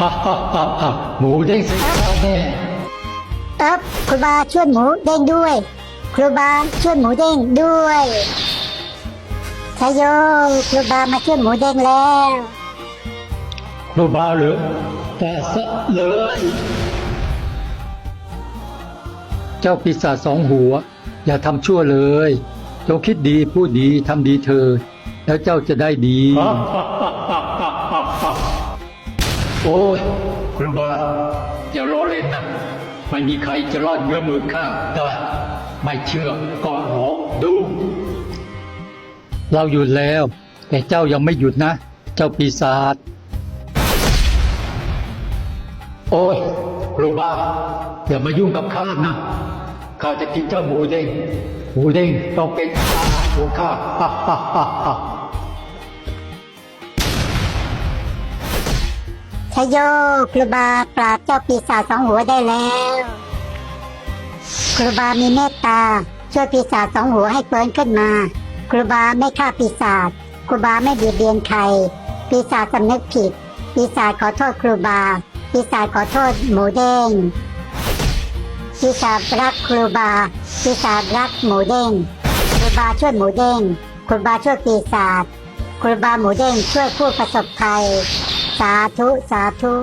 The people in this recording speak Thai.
ฮ่าฮ่าฮ่าฮ่าหมูเด้งใส่ข้าวแน่เอ๊บครูบาช่วยหมูเด้งด้วย ครูบาช่วยหมูเด้งด้วยชายโยครูบามาช่วยหมูเด้งแล้วครูบาเหรือแต่ซะเลย เจ้าปีศาจสองหัว อย่าทำชั่วเลยจงคิดดีพูดดีทำดีเถิดแล้วเจ้าจะได้ดี โอ้ยครูบาอย่ารอเล่นนะไม่มีใครจะรอดเงื้อมือข้างได้ไม่เชื่อก็ลองดู เราหยุดแล้ว แต่เจ้ายังไม่หยุดนะ เจ้าปีศาจโอ้ยครูบาอย่ามายุ่งกับข้านะข้าจะกินเจ้าหมูเด้งหมูเด้งต้องเป็นอาหารของข้า ชายโยครูบาปราบเจ้าปีศาจสองหัวได้แล้ว ครูบามีเมตตา ช่วยปีศาจสองหัวให้เฟินขึ้นมา ครูบาไม่ฆ่าปีศาจครูบาไม่เบียดเบียนใคร ปีศาจสำนึกผิด ปีศาจขอโทษครูบา ปีศาจขอโทษหมูเด้งปีศาจรักครูบา ปีศาจรักหมูเด้ง ครูบาช่วยหมูเด้ง ครูบาช่วยปีศาจ ครูบาหมูเด้งช่วยผู้ประสบภัย สาธุสาธุ